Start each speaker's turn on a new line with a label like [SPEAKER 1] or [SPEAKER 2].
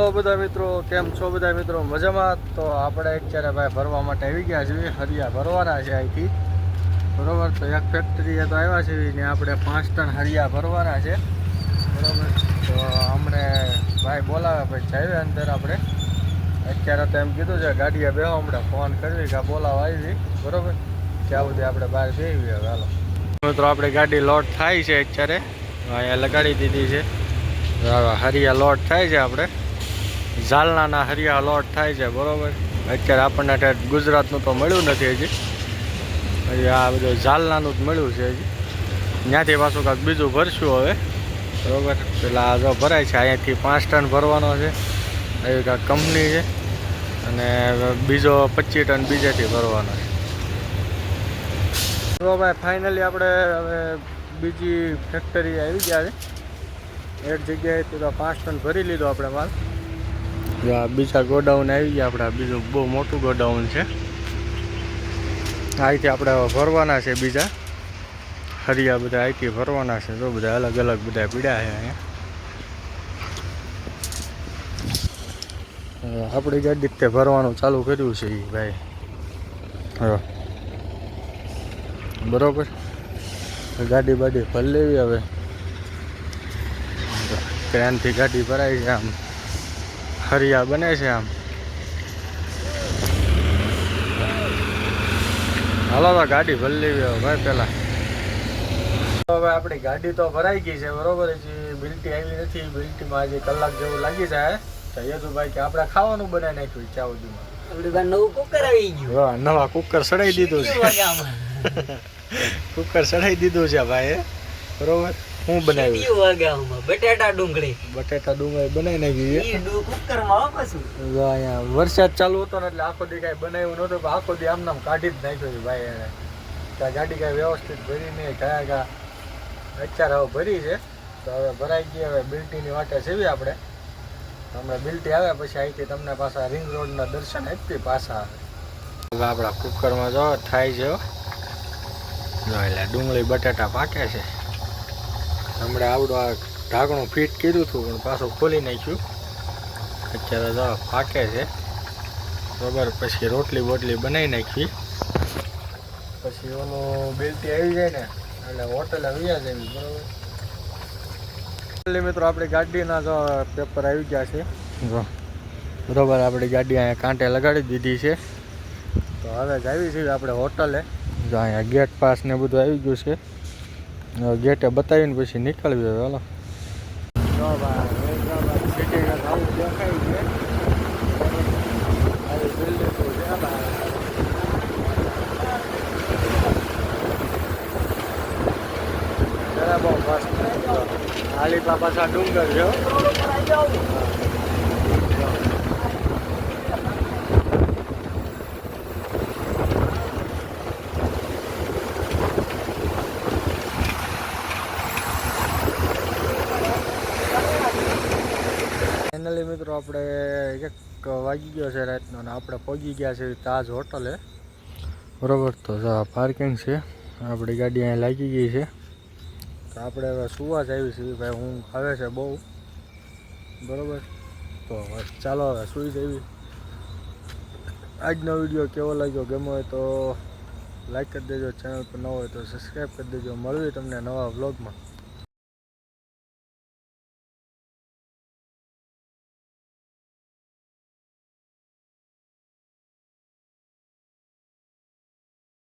[SPEAKER 1] Hello બધા મિત્રો, કેમ છો બધા મિત્રો? મજામાં? તો આપણે અત્યારે ભાઈ ભરવા માટે આવી ગયા છીએ. હરિયા ભરવાના છે અહીંથી. બરાબર? તો એક ફેક્ટરીએ તો આવ્યા છે ને આપણે પાંચ ટન હરિયા ભરવાના છે. બરાબર? તો અમને ભાઈ બોલાવે, પછી જાય અંદર આપણે. અત્યારે તો એમ કીધું છે, ગાડીએ બેહો, હમણાં ફોન કરવી કે બોલાવા આવી. બરાબર? ત્યાં સુધી આપણે બહાર જઈએ હવે, હાલો. મિત્રો, આપણે ગાડી લોડ થાય છે અત્યારે. અહીંયા લગાડી દીધી છે. હરિયા લોડ થાય છે આપણે. ઝાલનાના હરિયા લોટ થાય છે, બરોબર? અત્યારે આપણને ગુજરાતનું તો મળ્યું નથી હજી. હજી આ બધું ઝાલનાનું જ મળ્યું છે હજી. ત્યાંથી પાછું કાંઈક બીજું ભરશું હવે, બરોબર? પેલા જો ભરાય છે, અહીંયાથી પાંચ ટન ભરવાનો છે, એવી કાંઈક કંપની છે, અને બીજો પચીસ ટન બીજેથી ભરવાનો છે. તો ભાઈ ફાઇનલી આપણે હવે બીજી ફેક્ટરી આવી ગયા છે. એક જગ્યાએથી તો પાંચ ટન ભરી લીધો આપણે માલ. બીજા ગોડાઉન આવી ગયા, આપણે બીજું બહુ મોટું ગોડાઉન છે. અહીંથી આપણે ભરવાના છે બીજા. હરિયા બધા અહીંથી ભરવાના છે તો બધા અલગ અલગ બધા પીડ્યા છે અહીંયા. આપણી ગાડી તે ભરવાનું ચાલુ કર્યું છે ભાઈ. હા બરોબર. ગાડી બાડી ભરી લેવી હવે. ક્રેનથી ગાડી ભરાય છે આમ. હરિયા બને છે આમ. હાલો તો ગાડી ભરી લેવી ભાઈ પેલા. હવે આપણી ગાડી તો ભરાઈ ગઈ છે બરોબર છે. બિલ્ટી આવી નથી બિલ્ટીમાં આજે કલાક જેવું લાગી જાય. તો યદુભાઈ કે આપણે ખાવાનું બનાવી નાખ્યું ચા સુધીમાં
[SPEAKER 2] આપણી પાસે નવું કુકર આવી ગયું.
[SPEAKER 1] નવા કુકર સડાઈ દીધું છે? કુકર સડાઈ દીધું છે ભાઈ બરોબર? હું બનાવ્યું?
[SPEAKER 2] બટેટા? ડુંગળી.
[SPEAKER 1] બટેટા ડુંગળી બનાવી નાખી
[SPEAKER 2] કુકરમાં પાછું.
[SPEAKER 1] અહીંયા વરસાદ ચાલુ હતો ને એટલે આખો દી કાંઈ બનાવ્યું નહોતું આખો દી આમ નામ કાઢી જ નાખ્યો છે ભાઈ એને. ત્યાં ગાડી કાંઈ વ્યવસ્થિત ભરી નહીં ગયા કા અત્યારે હવે ભરી છે. તો હવે ભરાઈ ગઈ હવે બિલ્ટીની વાટે સેવી આપણે. હમણાં બિલ્ટી આવે પછી અહીંથી તમને પાછા રિંગ રોડના દર્શન આપી પાછા. હવે આપણા કુકરમાં જો થાય છે. એટલે ડુંગળી બટાટા પાકે છે. હમણાં આવડું આ ઢાંકણું ફિટ કર્યું હતું, પણ પાછું ખોલી નાખ્યું. અત્યારે તો પાકે છે. બરાબર, પછી રોટલી બોટલી બનાવી નાખી. પછી ઓલું બિલટી આવી જાય ને, એટલે હોટલ આવી જાય બરાબર મિત્રો, આપણી ગાડીના જો પેપર આવી ગયા છે. બરાબર, આપણી ગાડી અહીંયા કાંટે લગાડી દીધી છે. તો હવે આવી છે આપણે હોટલે. જો, અહીંયા ગેટ પાસ ને બધું આવી ગયું છે. ગેટે બતાવીને પછી નીકળવી હવે હાલો. જો ડુંગર હૈદરાબાદ સિટીના આવું દેખાય છે આવી બિલ્ડિંગો છે ભાઈ જરા બહુ મસ્ત આલીપા પાછા ડુંગર છે હો. ફાઇનલી મિત્રો આપણે એક વાગી ગયો છે રાતનો અને આપણે પહોંચી ગયા છે તાજ હોટલે બરોબર, તો પાર્કિંગ છે. આપણી ગાડી અહીંયા લાગી ગઈ છે. તો આપણે હવે સુવા જ આવી છીએ ભાઈ, હું આવે છે બહુ. બરોબર? તો ચાલો હવે સુઈ જવી આજનો વીડિયો કેવો લાગ્યો? ગમ્યો હોય તો લાઈક કરી દેજો. ચેનલ પર ન હોય તો સબસ્ક્રાઈબ કરી દેજો. મળવી તમને નવા વ્લોગમાં